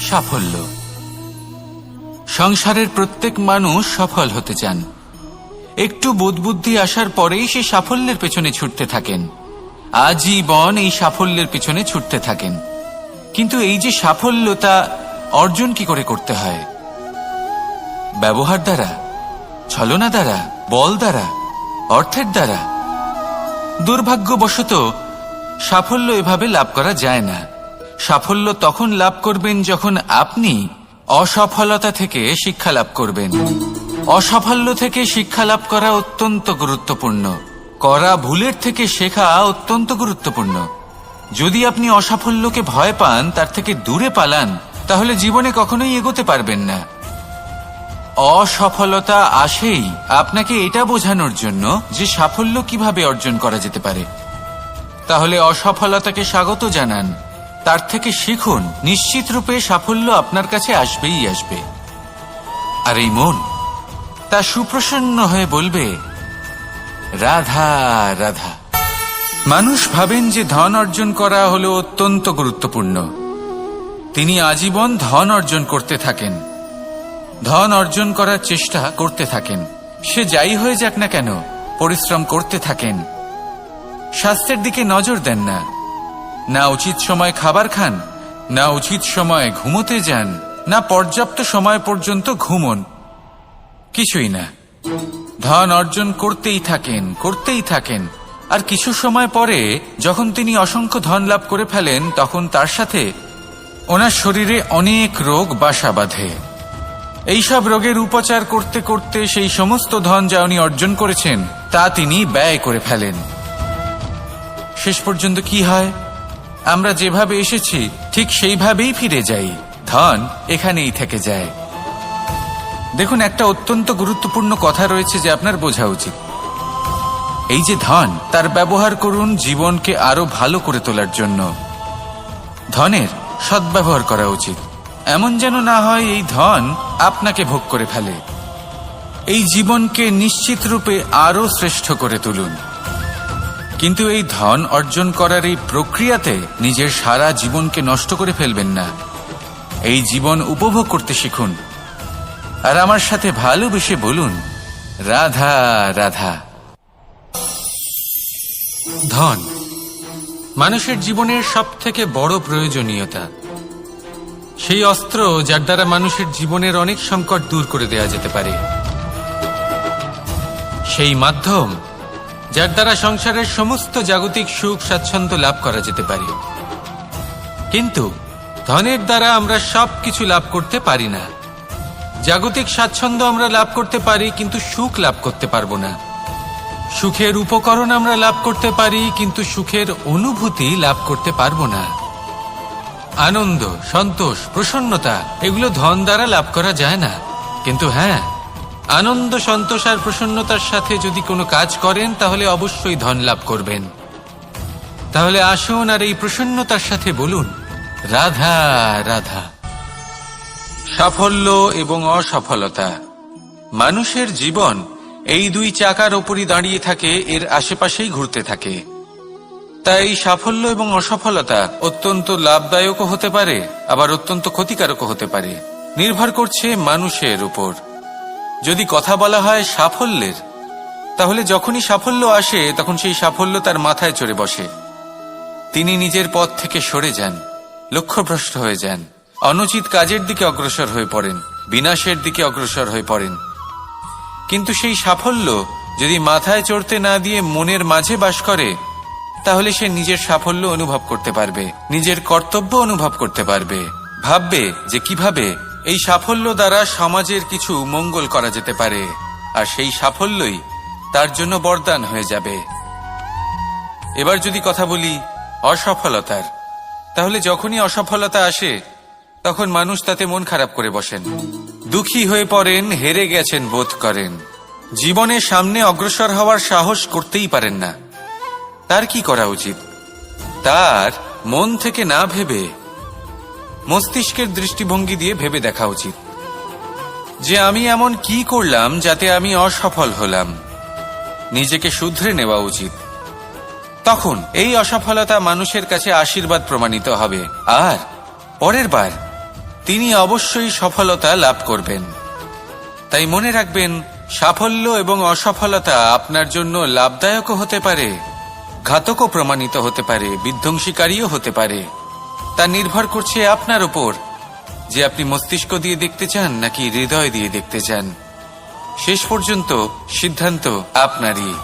সাফল্য। সংসারের প্রত্যেক মানুষ সফল হতে চান। একটু বোধবুদ্ধি আসার পরেই সে সাফল্যের পেছনে ছুটতে থাকেন। আজীবন এই সাফল্যের পেছনে ছুটতে থাকেন। কিন্তু এই যে সাফল্য তা অর্জন কি করে করতে হয়? ব্যবহার দ্বারা ছলনা দ্বারা, বল দ্বারা, অর্থের দ্বারা। দুর্ভাগ্যবশত, সাফল্য এভাবে লাভ করা যায় না। সাফল্য তখন লাভ করবেন যখন আপনি অসফলতা থেকে শিক্ষা লাভ করবেন। অসাফল্য থেকে শিক্ষা লাভ করা অত্যন্ত গুরুত্বপূর্ণ। করা ভুলের থেকে শেখা অত্যন্ত গুরুত্বপূর্ণ। যদি আপনি অসাফল্যকে ভয় পান, তার থেকে দূরে পালান, তাহলে জীবনে কখনোই এগোতে পারবেন না। অসফলতা আসেই। আপনাকে এটা বোঝানোর জন্য যে সাফল্য কীভাবে অর্জন করা যেতে পারে। তাহলে অসফলতাকে স্বাগত জানান। তার থেকে শিখুন, নিশ্চিত রূপে সাফল্য আপনার কাছে আসবেই আসবে। আর এই মন, তা সুপ্রসন্ন হয়ে বলবে, রাধা রাধা। মানুষ ভাবেন যে ধন অর্জন করা হলো অত্যন্ত গুরুত্বপূর্ণ। তিনি আজীবন ধন অর্জন করতে থাকেন। ধন অর্জন করার চেষ্টা করতে থাকেন। সে যাই হয়ে যাক না কেন, পরিশ্রম করতে থাকেন। স্বাস্থ্যের দিকে নজর দেন না। না উচিত সময় খাবার খান, না উচিত সময় ঘুমোতে যান, না পর্যাপ্ত সময় পর্যন্ত ঘুমন। কিছুই না। ধন অর্জন করতেই থাকেন করতেই থাকেন। আর কিছু সময় পরে যখন তিনি অসংখ্য ধন লাভ করে ফেলেন, তখন তার সাথে ওনার শরীরে অনেক রোগ বাসা বাঁধে। এইসব রোগের উপচার করতে করতে সেই সমস্ত ধন যা উনি অর্জন করেছেন, তা তিনি ব্যয় করে ফেলেন। শেষ পর্যন্ত কি হয়? আমরা যেভাবে এসেছি, ঠিক সেইভাবেই ফিরে যাই। ধন এখানেই থেকে যায়। দেখুন, একটা অত্যন্ত গুরুত্বপূর্ণ কথা রয়েছে যে আপনার বোঝা উচিত। এই যে ধন, তার ব্যবহার করুন জীবনকে আরও ভালো করে তোলার জন্য। ধনের সদ্ব্যবহার করা উচিত। এমন যেন না হয় এই ধন আপনাকে ভোগ করে ফেলে। এই জীবনকে নিশ্চিত রূপে আরও শ্রেষ্ঠ করে তুলুন। কিন্তু এই ধন অর্জন করার এই প্রক্রিয়াতে নিজের সারা জীবনকে নষ্ট করে ফেলবেন না। এই জীবন উপভোগ করতে শিখুন। আর আমার সাথে ভালোবেসে বলুন, রাধা রাধা। ধন, মানুষের জীবনের সব থেকে বড় প্রয়োজনীয়তা। সেই অস্ত্র যার দ্বারা মানুষের জীবনের অনেক সংকট দূর করে দেয়া যেতে পারে। সেই মাধ্যম যার দ্বারা সংসারের সমস্ত জাগতিক সুখ স্বাচ্ছন্দ্য লাভ করা যেতে পারে। কিন্তু ধনের দ্বারা আমরা সব কিছু লাভ করতে পারি না। জাগতিক স্বাচ্ছন্দ্য আমরা লাভ করতে পারি, কিন্তু সুখ লাভ করতে পারব না। সুখের উপকরণ আমরা লাভ করতে পারি, কিন্তু সুখের অনুভূতি লাভ করতে পারব না। আনন্দ, সন্তোষ, প্রসন্নতা, এগুলো ধন দ্বারা লাভ করা যায় না। কিন্তু হ্যাঁ আনন্দ, সন্তোষ আর প্রসন্নতার সাথে যদি কোনো কাজ করেন, তাহলে অবশ্যই ধন লাভ করবেন। তাহলে আসুন আর এই প্রসন্নতার সাথে বলুন, রাধা রাধা। সাফল্য এবং অসফলতা। মানুষের জীবন এই দুই চাকার ওপরই দাঁড়িয়ে থাকে, এর আশেপাশেই ঘুরতে থাকে। তাই সাফল্য এবং অসফলতা অত্যন্ত লাভদায়কও হতে পারে, আবার অত্যন্ত ক্ষতিকারকও হতে পারে। নির্ভর করছে মানুষের উপর। যদি কথা বলা হয় সাফল্যের, তাহলে যখনই সাফল্য আসে, তখন সেই সাফল্য তার মাথায় চড়ে বসে। তিনি নিজের পথ থেকে সরে যান, লক্ষ্যভ্রষ্ট হয়ে যান, অনুচিত কাজের দিকে অগ্রসর হয়ে পড়েন, বিনাশের দিকে অগ্রসর হয়ে পড়েন। কিন্তু সেই সাফল্য যদি মাথায় চড়তে না দিয়ে মনের মাঝে বাস করে তাহলে সে নিজের সাফল্য অনুভব করতে পারবে, নিজের কর্তব্য অনুভব করতে পারবে। ভাববে যে কীভাবে এই সাফল্য দ্বারা সমাজের কিছু মঙ্গল করা যেতে পারে, আর সেই সাফল্যই তার জন্য বরদান হয়ে যাবে। এবার যদি কথা বলি অসফলতার, তাহলে যখনই অসফলতা আসে, তখন মানুষ তাতে মন খারাপ করে বসেন। দুঃখী হয়ে পড়েন, হেরে গেছেন, বোধ করেন। জীবনে সামনে অগ্রসর হওয়ার সাহস করতেই পারেন না। তার কি করা উচিত? তার মন থেকে না ভেবে মস্তিষ্কের দৃষ্টিভঙ্গি দিয়ে ভেবে দেখা উচিত। যে আমি এমন কি করলাম যাতে আমি অসফল হলাম? নিজেকে শুধরে নেওয়া উচিত। তখন এই অসফলতা মানুষের কাছে আশীর্বাদ প্রমাণিত হবে। আর পরের বার তিনি অবশ্যই সফলতা লাভ করবেন। তাই মনে রাখবেন, সাফল্য এবং অসফলতা আপনার জন্য লাভদায়কও হতে পারে। ঘাতকও প্রমাণিত হতে পারে, বিধ্বংসীকারীও হতে পারে। তা নির্ভর করছে আপনার ওপর যে আপনি মস্তিষ্ক দিয়ে দেখতে চান নাকি হৃদয় দিয়ে দেখতে চান। শেষ পর্যন্ত সিদ্ধান্ত আপনারই।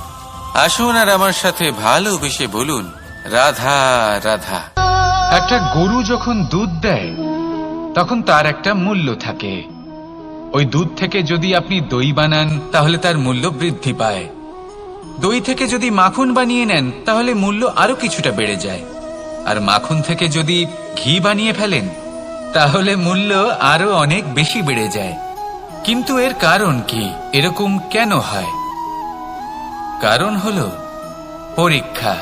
আসুন আর আমার সাথে ভালোবেসে বলুন, রাধা রাধা। একটা গরু যখন দুধ দেয়, তখন তার একটা মূল্য থাকে। ওই দুধ থেকে যদি আপনি দই বানান, তাহলে তার মূল্য বৃদ্ধি পায়। দই থেকে যদি মাখন বানিয়ে নেন, তাহলে মূল্য আরও কিছুটা বেড়ে যায়। আর মাখন থেকে যদি ঘি বানিয়ে ফেলেন, তাহলে মূল্য আরও অনেক বেশি বেড়ে যায়। কিন্তু এর কারণ কি? এরকম কেন হয়? কারণ হল, পরীক্ষা।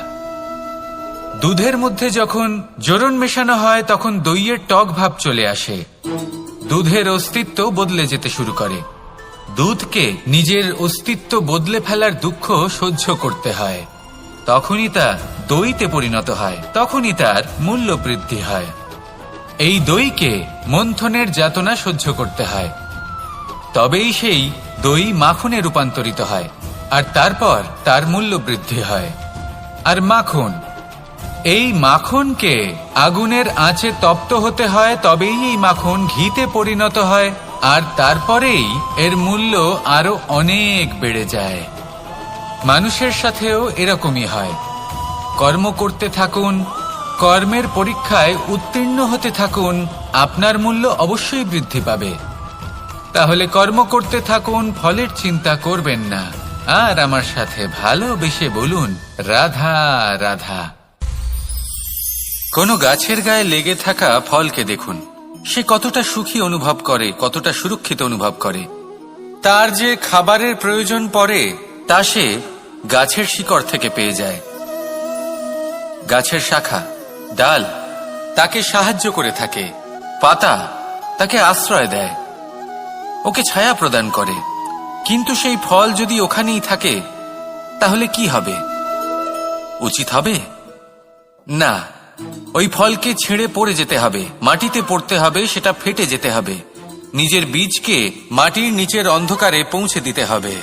দুধের মধ্যে যখন জোরন মেশানো হয়, তখন দইয়ের টক ভাব চলে আসে। দুধের অস্তিত্ব বদলে যেতে শুরু করে। দুধকে নিজের অস্তিত্ব বদলে ফেলার দুঃখ সহ্য করতে হয়। তখনই তা দইতে পরিণত হয়, তখনই তার মূল্য বৃদ্ধি হয়। এই দইকে মন্থনের যাতনা সহ্য করতে হয়। তবেই সেই দই মাখনে রূপান্তরিত হয়, আর তারপর তার মূল্য বৃদ্ধি হয়। আর মাখন, এই মাখনকে আগুনের আঁচে তপ্ত হতে হয়, তবেই এই মাখন ঘিতে পরিণত হয়। আর তারপরেই এর মূল্য আরও অনেক বেড়ে যায়। মানুষের সাথেও এরকমই হয়। কর্ম করতে থাকুন, কর্মের পরীক্ষায় উত্তীর্ণ হতে থাকুন, আপনার মূল্য অবশ্যই বৃদ্ধি পাবে। তাহলে কর্ম করতে থাকুন, ফলের চিন্তা করবেন না। আর আমার সাথে ভালোবেসে বলুন, রাধা রাধা। কোনো গাছের গায়ে লেগে থাকা ফলকে দেখুন। সে কতটা সুখী অনুভব করে, কতটা সুরক্ষিত অনুভব করে। তার যে খাবারের প্রয়োজন পড়ে, তা সে গাছের শিকড় থেকে পেয়ে যায়। গাছের শাখা, ডাল, তাকে সাহায্য করে থাকে। পাতা, তাকে আশ্রয় দেয়। ওকে ছায়া প্রদান করে। কিন্তু সেই ফল যদি ওখানেই থাকে, তাহলে কি হবে? উচিত হবে? না। ওই ফলকে ছেড়ে পড়ে যেতে হবে, মাটিতে পড়তে হবে, সেটা ফেটে যেতে হবে। নিজের বীজকে মাটির নিচের অন্ধকারে পৌঁছে দিতে হবে।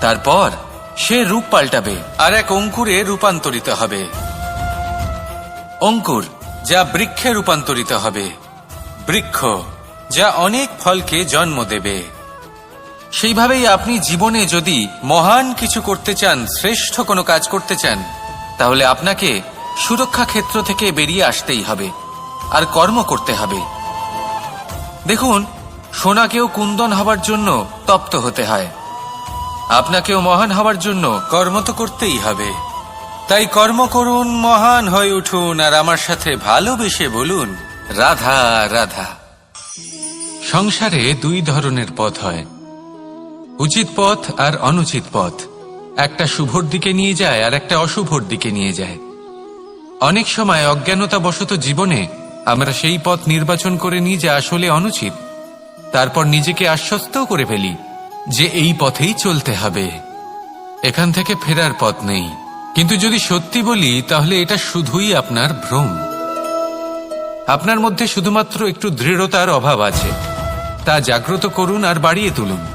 তারপর সে রূপ পাল্টাবে আর এক অঙ্কুরে রূপান্তরিত হবে। অঙ্কুর, যা বৃক্ষে রূপান্তরিত হবে। বৃক্ষ, যা অনেক ফলকে জন্ম দেবে। সেইভাবেই আপনি জীবনে যদি মহান কিছু করতে চান, শ্রেষ্ঠ কোনো কাজ করতে চান, তাহলে আপনাকে সুরক্ষা ক্ষেত্র থেকে বেরিয়ে আসতেই হবে। আর কর্ম করতে হবে। দেখুন, সোনাকেও কুন্দন হবার জন্য তপ্ত হতে হয়। আপনাকেও মহান হবার জন্য কর্ম তো করতেই হবে। তাই কর্ম করুন, মহান হয়ে উঠুন, আর আমার সাথে ভালোবেসে বলুন, রাধা রাধা। সংসারে দুই ধরনের পথ হয়। উচিত পথ আর অনুচিত পথ। একটা শুভর দিকে নিয়ে যায়, আর একটা অশুভর দিকে নিয়ে যায়। অনেক সময় অজ্ঞানতা বশত জীবনে আমরা সেই পথ নির্বাচন করে নিই যা আসলে অনুচিত। তারপর নিজেকে আশ্বস্তও করে ফেলি যে এই পথেই চলতে হবে। এখান থেকে ফেরার পথ নেই। কিন্তু যদি সত্যি বলি, তাহলে এটা শুধুই আপনার ভ্রম। আপনার মধ্যে শুধুমাত্র একটু দৃঢ়তার অভাব আছে। তা জাগ্রত করুন আর বাড়িয়ে তুলুন।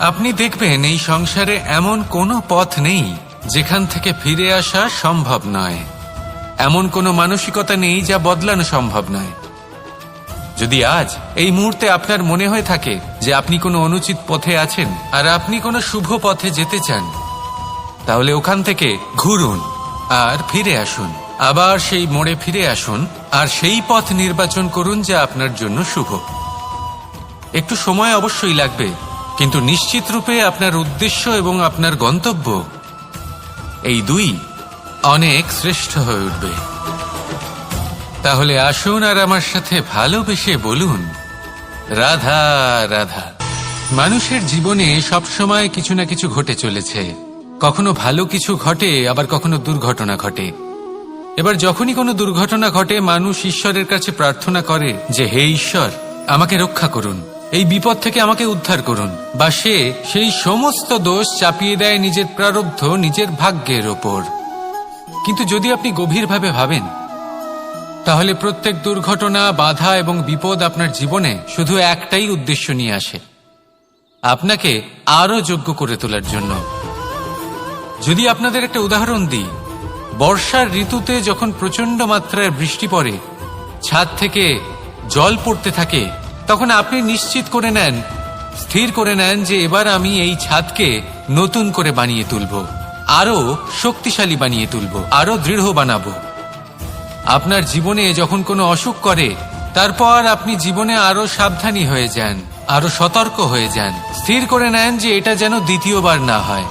আপনি দেখবেন এই সংসারে এমন কোনো পথ নেই যেখান থেকে ফিরে আসা সম্ভব নয়। এমন কোনো মানসিকতা নেই যা বদলানো সম্ভব নয়। যদি আজ এই মুহূর্তে আপনার মনে হয়ে থাকে যে আপনি কোনো অনুচিত পথে আছেন আর আপনি কোনো শুভ পথে যেতে চান, তাহলে ওখান থেকে ঘুরুন আর ফিরে আসুন। আবার সেই মোড়ে ফিরে আসুন আর সেই পথ নির্বাচন করুন যা আপনার জন্য শুভ। একটু সময় অবশ্যই লাগবে, কিন্তু নিশ্চিত রূপে আপনার উদ্দেশ্য এবং আপনার গন্তব্য এই দুই অনেক শ্রেষ্ঠ হয়ে উঠবে। তাহলে আসুন আর আমার সাথে ভালোবেসে বলুন, রাধা রাধা, মানুষের জীবনে সবসময় কিছু না কিছু ঘটে চলেছে। কখনো ভালো কিছু ঘটে, আবার কখনো দুর্ঘটনা ঘটে। এবার যখনই কোনো দুর্ঘটনা ঘটে, মানুষ ঈশ্বরের কাছে প্রার্থনা করে যে, হে ঈশ্বর, আমাকে রক্ষা করুন। এই বিপদ থেকে আমাকে উদ্ধার করুন। বা সে সেই সমস্ত দোষ চাপিয়ে দেয় নিজের প্রারব্ধ, নিজের ভাগ্যের ওপর। কিন্তু যদি আপনি গভীরভাবে ভাবেন, তাহলে প্রত্যেক দুর্ঘটনা, বাধা এবং বিপদ আপনার জীবনে শুধু একটাই উদ্দেশ্য নিয়ে আসে। আপনাকে আরও যোগ্য করে তোলার জন্য। যদি আপনাদের একটা উদাহরণ দিই, বর্ষার ঋতুতে যখন প্রচণ্ড মাত্রায় বৃষ্টি পড়ে, ছাদ থেকে জল পড়তে থাকে, তখন আপনি নিশ্চিত করে নেন, স্থির করে নেন যে এবার আমি এই ছাদকে নতুন করে বানিয়ে তুলব। আরও শক্তিশালী বানিয়ে তুলব, আরও দৃঢ় বানাবো। আপনার জীবনে যখন কোনো অসুখ করে, তারপর আপনি জীবনে আরও সাবধানী হয়ে যান, আরও সতর্ক হয়ে যান। স্থির করে নেন যে এটা যেন দ্বিতীয়বার না হয়।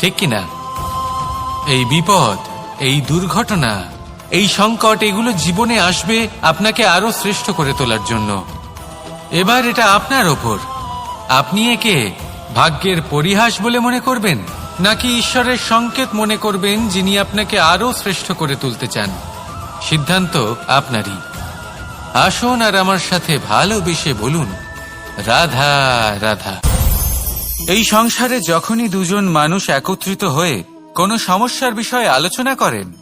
ঠিক কিনা এই বিপদ, এই দুর্ঘটনা, এই সংকট, এগুলো জীবনে আসবে আপনাকে আরও শ্রেষ্ঠ করে তোলার জন্য। এবার এটা আপনার ওপর। আপনি একে ভাগ্যের পরিহাস বলে মনে করবেন? নাকি ঈশ্বরের সংকেত মনে করবেন যিনি আপনাকে আরও শ্রেষ্ঠ করে তুলতে চান? সিদ্ধান্ত আপনারই। আসুন আর আমার সাথে ভালোবেসে বলুন, রাধা রাধা। এই সংসারে যখনই দুজন মানুষ একত্রিত হয়ে কোনো সমস্যার বিষয়ে আলোচনা করেন,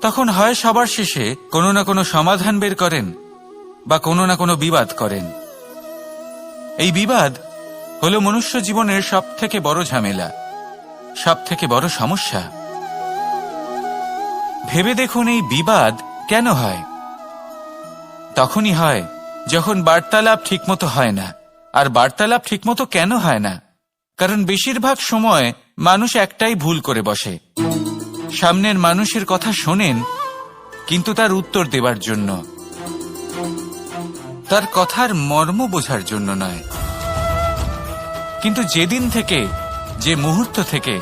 তখন হয় সবার শেষে কোনো না কোনো সমাধান বের করেন বা কোনো না কোনো বিবাদ করেন। এই বিবাদ হলো মনুষ্য জীবনের সব থেকে বড় ঝামেলা। সব থেকে বড় সমস্যা? ভেবে দেখুন এই বিবাদ কেন হয়? তখনই হয় যখন বার্তালাপ ঠিকমতো হয় না। আর বার্তালাপ ঠিকমতো কেন হয় না? কারণ বেশিরভাগ সময় মানুষ একটাই ভুল করে বসে। সামনের মানুষের কথা শোনেন, কিন্তু তার উত্তর দেবার জন্য। তার কথার মর্ম বোঝার জন্য নয়। কিন্তু যেদিন থেকে যে মুহূর্ত থেকে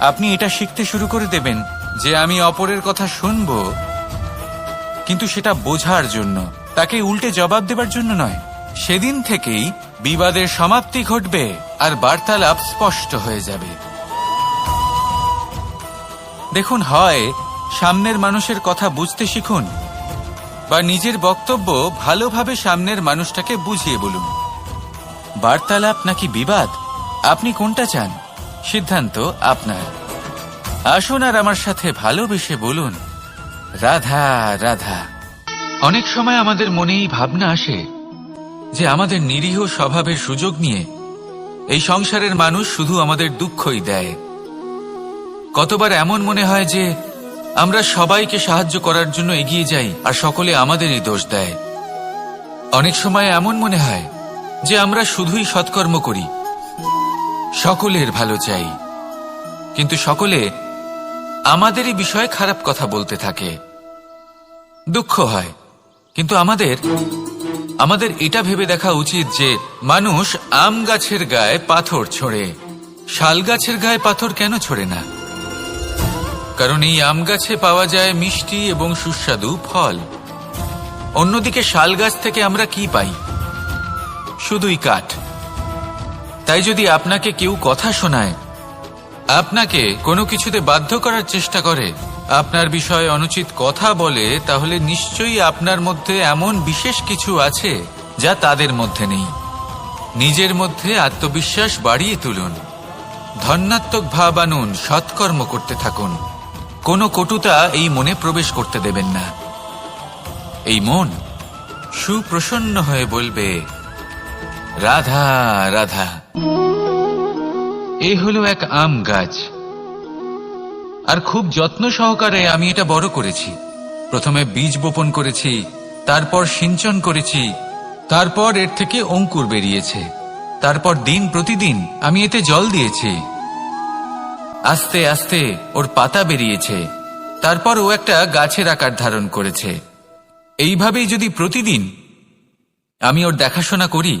আপনি এটা শিখতে শুরু করে দেবেন যে আমি অপরের কথা শুনব, কিন্তু সেটা বোঝার জন্য, তাকে উল্টে জবাব দেবার জন্য নয়। সেদিন থেকেই বিবাদের সমাপ্তি ঘটবে আর বার্তালাপ স্পষ্ট হয়ে যাবে। দেখুন, হয় সামনের মানুষের কথা বুঝতে শিখুন বা নিজের বক্তব্য ভালোভাবে সামনের মানুষটাকে বুঝিয়ে বলুন। বার্তালাপ নাকি বিবাদ? আপনি কোনটা চান? সিদ্ধান্ত আপনার। আসুন আর আমার সাথে ভালোবেসে বলুন, রাধা রাধা। অনেক সময় আমাদের মনে এই ভাবনা আসে যে আমাদের নিরীহ স্বভাবের সুযোগ নিয়ে এই সংসারের মানুষ শুধু আমাদের দুঃখই দেয়। কতবার এমন মনে হয় যে আমরা সবাইকে সাহায্য করার জন্য এগিয়ে যাই আর সকলে আমাদেরই দোষ দেয়। অনেক সময় এমন মনে হয় যে আমরা শুধুই সৎকর্ম করি। সকলের ভালো চাই। কিন্তু সকলে আমাদেরই বিষয়ে খারাপ কথা বলতে থাকে। দুঃখ হয়। কিন্তু আমাদের আমাদের এটা ভেবে দেখা উচিত যে মানুষ আম গাছের গায়ে পাথর ছোড়ে। শাল গাছের গায়ে পাথর কেন ছোড়ে না? কারণ এই আম গাছে পাওয়া যায় মিষ্টি এবং সুস্বাদু ফল। অন্যদিকে শাল গাছ থেকে আমরা কি পাই? শুধুই কাঠ। তাই যদি আপনাকে কেউ কথা শোনায়, আপনাকে কোনো কিছুতে বাধ্য করার চেষ্টা করে, আপনার বিষয়ে অনুচিত কথা বলে, তাহলে নিশ্চয়ই আপনার মধ্যে এমন বিশেষ কিছু আছে যা তাদের মধ্যে নেই। নিজের মধ্যে আত্মবিশ্বাস বাড়িয়ে তুলুন। ধন্যাত্মক ভাব আনুন, সৎকর্ম করতে থাকুন। কোনো কটুতা এই মনে প্রবেশ করতে দেবেন না। এই মন সুপ্রসন্ন হয়ে বলবে, রাধা রাধা। এ হলো এক আম গাছ। আর খুব যত্ন সহকারে আমি এটা বড় করেছি। প্রথমে বীজ বপন করেছি, তারপর সিঞ্চন করেছি, তারপর এর থেকে অঙ্কুর বেরিয়েছে। তারপর দিন প্রতিদিন আমি এতে জল দিয়েছি। আস্তে আস্তে ওর পাতা বেরিয়েছে। তারপর ও একটা গাছের আকার ধারণ করেছে। এইভাবেই যদি প্রতিদিন আমি ওর দেখাশোনা করি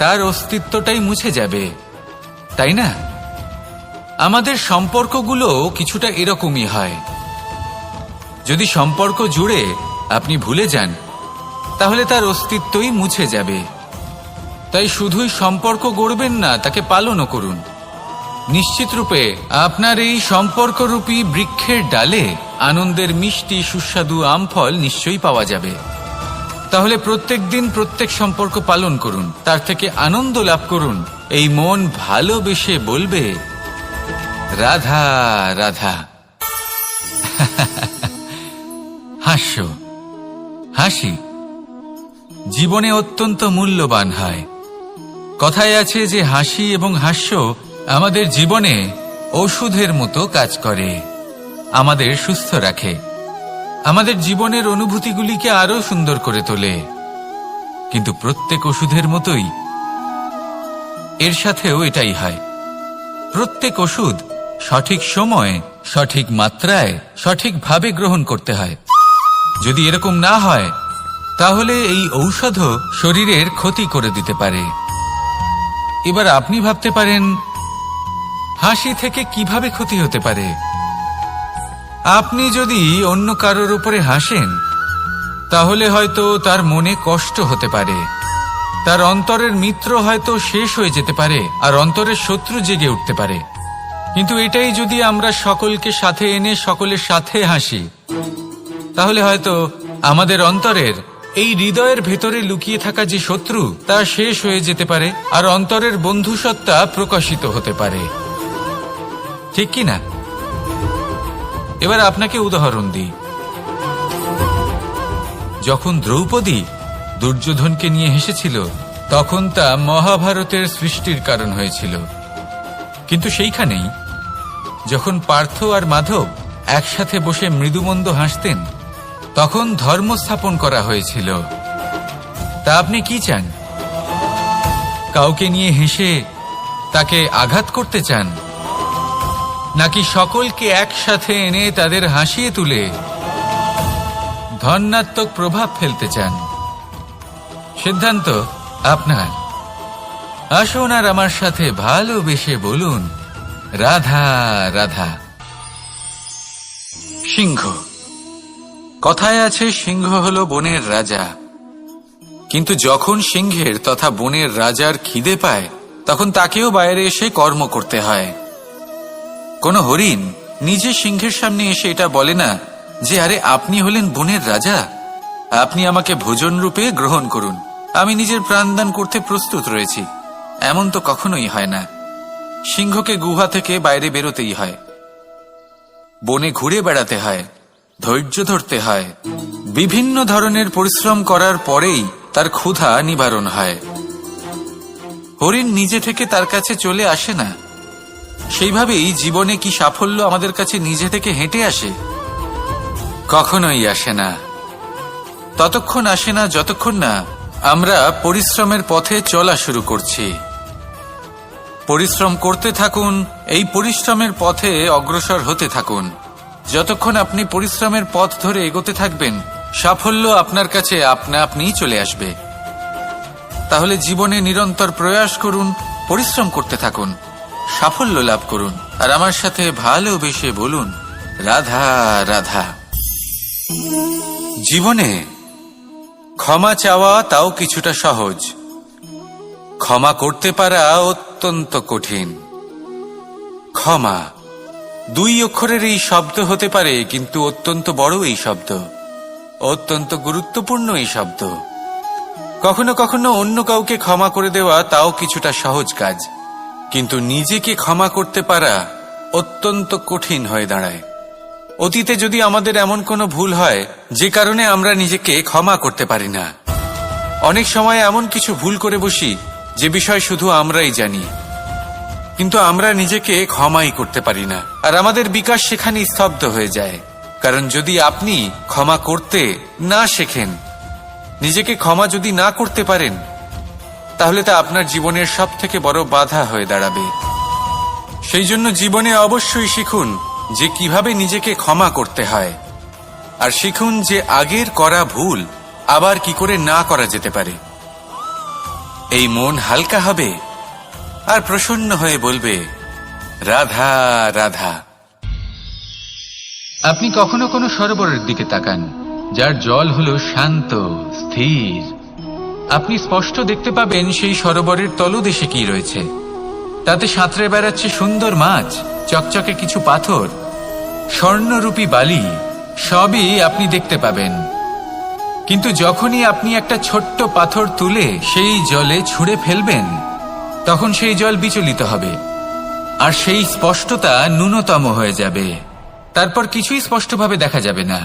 তার অস্তিত্বটাই মুছে যাবে, তাই না? আমাদের সম্পর্কগুলো কিছুটা এরকমই হয়। যদি সম্পর্ক জুড়ে আপনি ভুলে যান, তাহলে তার অস্তিত্বই মুছে যাবে। তাই শুধুই সম্পর্ক গড়বেন না, তাকে পালনও করুন। নিশ্চিত রূপে আপনার এই সম্পর্করূপী বৃক্ষের ডালে আনন্দের মিষ্টি সুস্বাদু আম ফল নিশ্চয়ই পাওয়া যাবে। তাহলে প্রত্যেক দিন প্রত্যেক সম্পর্ক পালন করুন। তার থেকে আনন্দ লাভ করুন। এই মন ভালোবেসে বলবে, রাধা রাধা। হাস্য। হাসি। জীবনে অত্যন্ত মূল্যবান হয়। কথায় আছে যে হাসি এবং হাস্য আমাদের জীবনে ওষুধের মতো কাজ করে, আমাদের সুস্থ রাখে। আমাদের জীবনের অনুভূতিগুলিকে আরও সুন্দর করে তোলে। কিন্তু প্রত্যেক ওষুধের মতোই এর সাথেও এটাই হয়। প্রত্যেক ওষুধ সঠিক সময়ে, সঠিক মাত্রায়, সঠিকভাবে গ্রহণ করতে হয়। যদি এরকম না হয়, তাহলে এই ঔষধও শরীরের ক্ষতি করে দিতে পারে। এবার আপনি ভাবতে পারেন, হাসি থেকে কীভাবে ক্ষতি হতে পারে? আপনি যদি অন্য কারোর উপরে হাসেন, তাহলে হয়তো তার মনে কষ্ট হতে পারে। তার অন্তরের মিত্র হয়তো শেষ হয়ে যেতে পারে, আর অন্তরের শত্রু জেগে উঠতে পারে। কিন্তু এটাই যদি আমরা সকলকে সাথে এনে সকলের সাথে হাসি, তাহলে হয়তো আমাদের অন্তরের, এই হৃদয়ের ভেতরে লুকিয়ে থাকা যে শত্রু, তা শেষ হয়ে যেতে পারে, আর অন্তরের বন্ধুসত্তা প্রকাশিত হতে পারে। ঠিক কি না? এবার আপনাকে উদাহরণ দিই। যখন দ্রৌপদী দুর্যোধনকে নিয়ে হেসেছিল, তখন তা মহাভারতের সৃষ্টির কারণ হয়েছিল। কিন্তু সেইখানেই, যখন পার্থ আর মাধব একসাথে বসে মৃদুমন্দ হাসতেন, তখন ধর্ম স্থাপন করা হয়েছিল। তা আপনি কি চান? কাউকে নিয়ে হেসে তাকে আঘাত করতে চান? নাকি সকলকে একসাথে এনে তাদের হাসিয়ে তুলে ধন্যাত্মক প্রভাব ফেলতে চান? সিদ্ধান্ত আপনার। আসুন আর আমার সাথে ভালোবেসে বলুন, রাধা রাধা। সিংহ। কথায় আছে, সিংহ হল বনের রাজা। কিন্তু যখন সিংহের তথা বনের রাজার খিদে পায়, তখন তাকেও বাইরে এসে কর্ম করতে হয়। কোন হরিণ নিজে সিংহের সামনে এসে এটা বলে না যে, আরে, আপনি হলেন বনের রাজা। আপনি আমাকে ভোজন রূপে গ্রহণ করুন। আমি নিজের প্রাণদান করতে প্রস্তুত রয়েছি। এমন তো কখনোই হয় না। সিংহকে গুহা থেকে বাইরে বেরোতেই হয়। বনে ঘুরে বেড়াতে হয়, ধৈর্য ধরতে হয়। বিভিন্ন ধরনের পরিশ্রম করার পরেই তার ক্ষুধা নিবারণ হয়। হরিণ নিজে থেকে তার কাছে চলে আসে না। সেইভাবেই জীবনে কি সাফল্য আমাদের কাছে নিজে থেকে হেঁটে আসে? কখনোই আসে না। ততক্ষণ আসে না, যতক্ষণ না আমরা পরিশ্রমের পথে চলা শুরু করছি। পরিশ্রম করতে থাকুন, এই পরিশ্রমের পথে অগ্রসর হতে থাকুন। যতক্ষণ আপনি পরিশ্রমের পথ ধরে এগোতে থাকবেন, সাফল্য আপনার কাছে আপনা আপনিই চলে আসবে। তাহলে জীবনে নিরন্তর প্রয়াস করুন, পরিশ্রম করতে থাকুন। সাফল্য লাভ করুন। আর আমার সাথে ভালোবেসে বলুন, রাধা রাধা। জীবনে ক্ষমা চাওয়া তাও কিছুটা সহজ। ক্ষমা করতে পারা অত্যন্ত কঠিন। ক্ষমা দুই অক্ষরের এই শব্দ হতে পারে, কিন্তু অত্যন্ত বড় এই শব্দ। অত্যন্ত গুরুত্বপূর্ণ এই শব্দ। কখনো কখনো অন্য কাউকে ক্ষমা করে দেওয়া তাও কিছুটা সহজ কাজ। কিন্তু নিজেকে ক্ষমা করতে পারা অত্যন্ত কঠিন হয়ে দাঁড়ায়। অতীতে যদি আমাদের এমন কোনো ভুল হয়, যে কারণে আমরা নিজেকে ক্ষমা করতে পারি না। অনেক সময় এমন কিছু ভুল করে বসি, যে বিষয় শুধু আমরাই জানি। কিন্তু আমরা নিজেকে ক্ষমাই করতে পারি না। আর আমাদের বিকাশ সেখানে স্তব্ধ হয়ে যায়। কারণ যদি আপনি ক্ষমা করতে না শেখেন, নিজেকে ক্ষমা যদি না করতে পারেন তাহলে তা আপনার জীবনের সব থেকে বড় বাধা হয়ে দাঁড়াবে। সেই জন্য জীবনে অবশ্যই শিখুন যে কীভাবে নিজেকে ক্ষমা করতে হয়। আর শিখুন যে আগের করা ভুল আবার কি করে না করা যেতে পারে। এই মন হালকা হবে আর প্রসন্ন হয়ে বলবে, রাধা রাধা। আপনি কখনো কোনো সরোবরের দিকে তাকান, যার জল হলো শান্ত, স্থির। আপনি স্পষ্ট দেখতে পাবেন সেই সরোবরের তলদেশে কি রয়েছে। তাতে সাঁতরে বেড়াচ্ছে সুন্দর মাছ, চকচকে কিছু পাথর, স্বর্ণরূপী বালি, সবই আপনি দেখতে পাবেন। কিন্তু যখনই আপনি একটা ছোট্ট পাথর তুলে সেই জলে ছুঁড়ে ফেলবেন, তখন সেই জল বিচলিত হবে, আর সেই স্পষ্টতা ন্যূনতম হয়ে যাবে। তারপর কিছুই স্পষ্টভাবে দেখা যাবে না।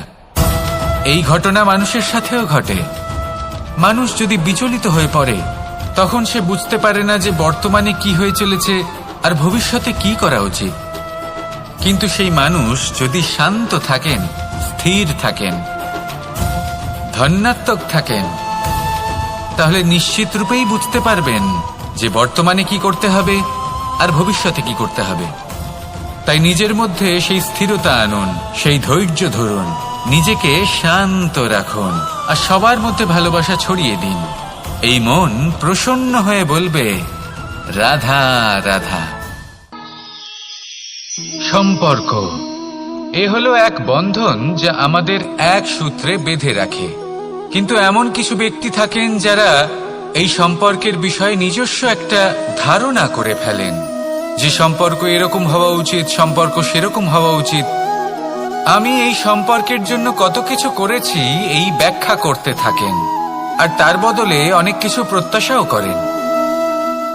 এই ঘটনা মানুষের সাথেও ঘটে। মানুষ যদি বিচলিত হয়ে পড়ে, তখন সে বুঝতে পারে না যে বর্তমানে কি হয়ে চলেছে আর ভবিষ্যতে কি করা উচিত। কিন্তু সেই মানুষ যদি শান্ত থাকেন, স্থির থাকেন, ধন্যাত্মক থাকেন, তাহলে নিশ্চিত রূপেই বুঝতে পারবেন যে বর্তমানে কি করতে হবে আর ভবিষ্যতে কি করতে হবে। তাই নিজের মধ্যে সেই স্থিরতা আনুন, সেই ধৈর্য ধরুন। নিজেকে শান্ত রাখুন আর সবার মধ্যে ভালোবাসা ছড়িয়ে দিন। এই মন প্রসন্ন হয়ে বলবে, রাধা রাধা। সম্পর্ক। এ হলো এক বন্ধন যা আমাদের এক সূত্রে বেঁধে রাখে। কিন্তু এমন কিছু ব্যক্তি থাকেন যারা এই সম্পর্কের বিষয়ে নিজস্ব একটা ধারণা করে ফেলেন। যে সম্পর্ক এরকম হওয়া উচিত, সম্পর্ক সেরকম হওয়া উচিত আমি এই সম্পর্কের জন্য কত কিছু করেছি, এই ব্যাখ্যা করতে থাকেন। আর তার বদলে অনেক কিছু প্রত্যাশাও করেন।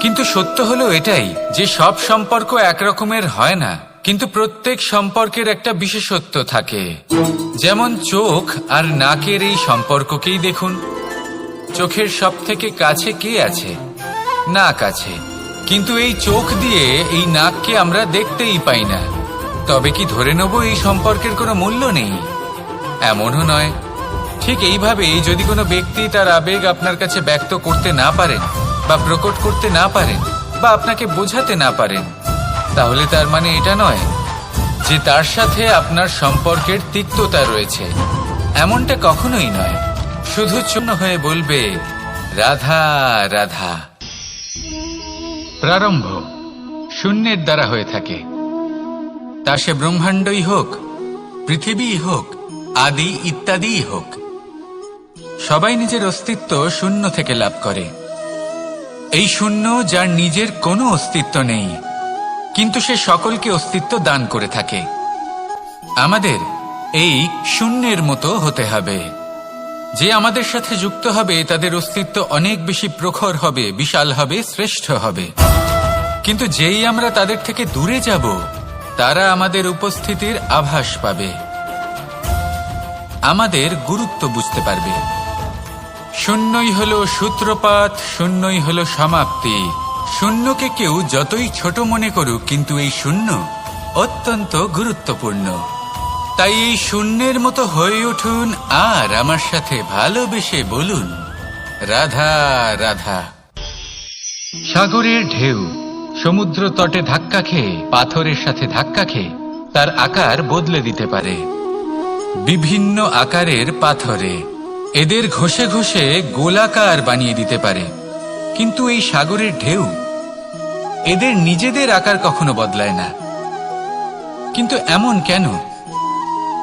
কিন্তু সত্য হলো এটাই, যে সব সম্পর্ক একরকমের হয় না, কিন্তু প্রত্যেক সম্পর্কের একটা বিশেষত্ব থাকে। যেমন চোখ আর নাকের এই সম্পর্ককেই দেখুন। চোখের সব থেকে কাছে কে আছে? নাক আছে। কিন্তু এই চোখ দিয়ে এই নাককে আমরা দেখতেই পাই না। তবে কি ধরে নেব এই সম্পর্কের কোনো মূল্য নেই? এমনও নয়। ঠিক এইভাবেই যদি কোনো ব্যক্তি তার আবেগ আপনার কাছে ব্যক্ত করতে না পারেন, বা প্রকট করতে না পারেন, বা আপনাকে বোঝাতে না পারেন, তাহলে তার মানে এটা নয় যে তার সাথে আপনার সম্পর্কের তিক্ততা রয়েছে। এমনটা কখনোই নয়। শুধু চূর্ণ হয়ে বলবে, রাধা রাধা। প্রারম্ভ শূন্যের দ্বারা হয়ে থাকে। তা সে ব্রহ্মাণ্ডই হোক, পৃথিবীই হোক, আদি ইত্যাদিই হোক। সবাই নিজের অস্তিত্ব শূন্য থেকে লাভ করে। এই শূন্য যার নিজের কোনো অস্তিত্ব নেই, কিন্তু সে সকলকে অস্তিত্ব দান করে থাকে। আমাদের এই শূন্যের মতো হতে হবে। যে আমাদের সাথে যুক্ত হবে, তাদের অস্তিত্ব অনেক বেশি প্রখর হবে, বিশাল হবে, শ্রেষ্ঠ হবে। কিন্তু যেই আমরা তাদের থেকে দূরে যাব তারা আমাদের উপস্থিতির আভাস পাবে। আমাদের গুরুত্ব বুঝতে পারবে। শূন্যই হলো সূত্রপাত, শূন্যই হলো সমাপ্তি। শূন্যকে কেউ যতই ছোট মনে করুক, কিন্তু এই শূন্য অত্যন্ত গুরুত্বপূর্ণ। তাই এই শূন্যের মতো হয়ে উঠুন আর আমার সাথে ভালোবেসে বলুন, রাধা রাধা। সাগরের ঢেউ। সমুদ্র তটে ধাক্কা খেয়ে, পাথরের সাথে ধাক্কা খেয়ে, তার আকার বদলে দিতে পারে। বিভিন্ন আকারের পাথরে। এদের ঘষে ঘষে গোলাকার বানিয়ে দিতে পারে। কিন্তু এই সাগরের ঢেউ, এদের নিজেদের আকার কখনো বদলায় না। কিন্তু এমন কেন?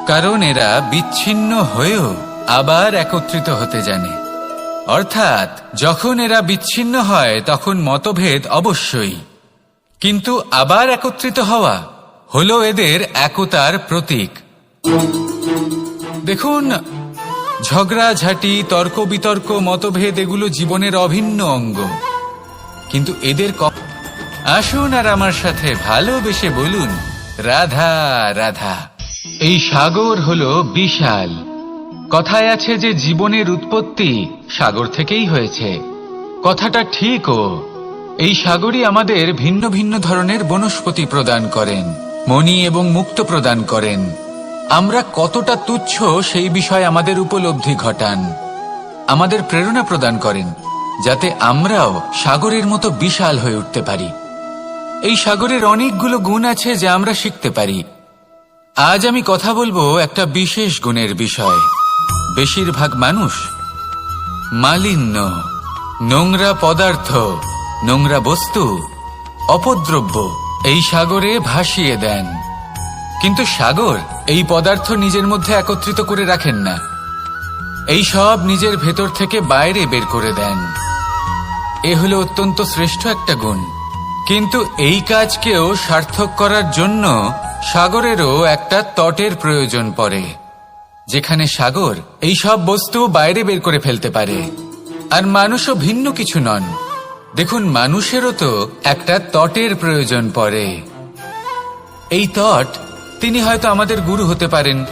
কারণ এরা বিচ্ছিন্ন হয়েও আবার একত্রিত হতে জানে। অর্থাৎ, যখন এরা বিচ্ছিন্ন হয়, তখন মতভেদ অবশ্যই। কিন্তু আবার একত্রিত হওয়া হলো এদের একতার প্রতীক। দেখুন ঝগড়াঝাটি তর্ক, বিতর্ক, মতভেদ এগুলো জীবনের অভিন্ন অঙ্গ। কিন্তু এদের আসুন আর আমার সাথে ভালোবেসে বলুন, রাধা রাধা। এই সাগর হলো বিশাল। কথায় আছে যে জীবনের উৎপত্তি সাগর থেকেই হয়েছে। কথাটা ঠিকও। এই সাগরই আমাদের ভিন্ন ভিন্ন ধরনের বনস্পতি প্রদান করেন, মণি এবং মুক্ত প্রদান করেন। আমরা কতটা তুচ্ছ সেই বিষয়ে আমাদের উপলব্ধি ঘটান। আমাদের প্রেরণা প্রদান করেন, যাতে আমরাও সাগরের মতো বিশাল হয়ে উঠতে পারি। এই সাগরের অনেকগুলো গুণ আছে যা আমরা শিখতে পারি। আজ আমি কথা বলব একটা বিশেষ গুণের বিষয়। বেশিরভাগ মানুষ মালিন্য, নোংরা পদার্থ নোংরা বস্তু, অপদ্রব্য, এই সাগরে ভাসিয়ে দেন। কিন্তু সাগর এই পদার্থ নিজের মধ্যে একত্রিত করে রাখেন না। এই সব নিজের ভেতর থেকে বাইরে বের করে দেন। এ হলো অত্যন্ত শ্রেষ্ঠ একটা গুণ। কিন্তু এই কাজকেও সার্থক করার জন্য সাগরেরও একটা তটের প্রয়োজন পড়ে, যেখানে সাগর এই সব বস্তু বাইরে বের করে ফেলতে পারে। আর মানুষও ভিন্ন কিছু নন। দেখুন, মানুষেরও তো একটা তটের প্রয়োজন পড়ে। এই তট, তিনি হয়তো আমাদের গুরু হতে পারেন,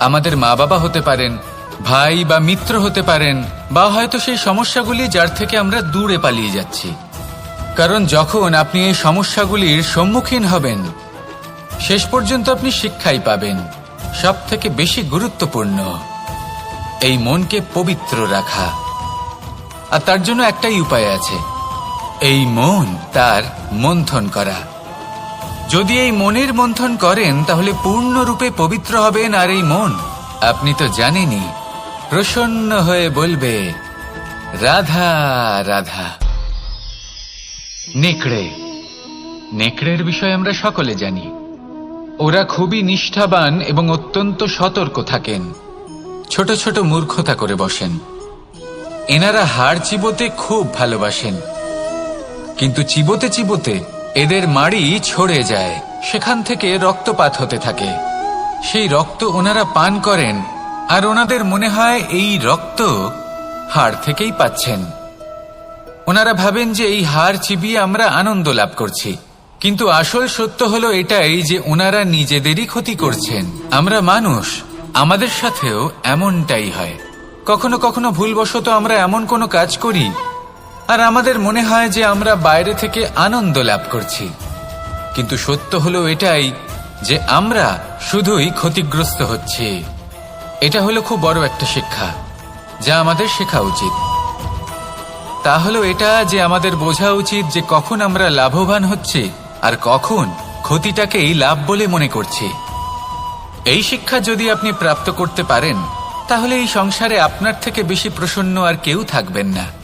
আমাদের মা বাবা হতে পারেন, ভাই বা মিত্র হতে পারেন, বা হয়তো সেই সমস্যাগুলি যার থেকে আমরা দূরে পালিয়ে যাচ্ছি। কারণ যখন আপনি এই সমস্যাগুলির সম্মুখীন হবেন, শেষ পর্যন্ত আপনি শিক্ষাই পাবেন সব থেকে বেশি গুরুত্বপূর্ণ, এই মনকে পবিত্র রাখা। আর তার জন্য একটাই উপায় আছে। এই মন তার মন্থন করা। যদি এই মনের মন্থন করেন, তাহলে পূর্ণরূপে পবিত্র হবেন আর এই মন। আপনি তো জানেনই, প্রসন্ন হয়ে বলবে, রাধা রাধা। নেকড়ে। নেকড়ের বিষয়ে আমরা সকলে জানি। ওরা খুবই নিষ্ঠাবান এবং অত্যন্ত সতর্ক থাকেন। ছোট ছোট মূর্খতা করে বসেন। এনারা হাড় চিবোতে খুব ভালোবাসেন। কিন্তু চিবোতে চিবোতে এদের মাড়ি ছড়ে যায়। সেখান থেকে রক্তপাত হতে থাকে। সেই রক্ত ওনারা পান করেন, আর ওনাদের মনে হয় এই রক্ত হাড় থেকেই পাচ্ছেন। ওনারা ভাবেন যে এই হাড় চিবিয়ে আমরা আনন্দ লাভ করছি। কিন্তু আসল সত্য হলো এটাই যে ওনারা নিজেদেরই ক্ষতি করছেন। আমরা মানুষ, আমাদের সাথেও এমনটাই হয়। কখনো কখনো ভুলবশত আমরা এমন কোনো কাজ করি আর আমাদের মনে হয় যে আমরা বাইরে থেকে আনন্দ লাভ করছি। কিন্তু সত্য হলো এটাই যে আমরা শুধুই ক্ষতিগ্রস্ত হচ্ছি। এটা হলো খুব বড় একটা শিক্ষা, যা আমাদের শেখা উচিত। তা হলো এটা যে আমাদের বোঝা উচিত যে কখন আমরা লাভবান হচ্ছি আর কখন ক্ষতিটাকেই লাভ বলে মনে করছি। এই শিক্ষা যদি আপনি প্রাপ্ত করতে পারেন, তাহলে এই সংসারে আপনার থেকে বেশি প্রসন্ন আর কেউ থাকবেন না।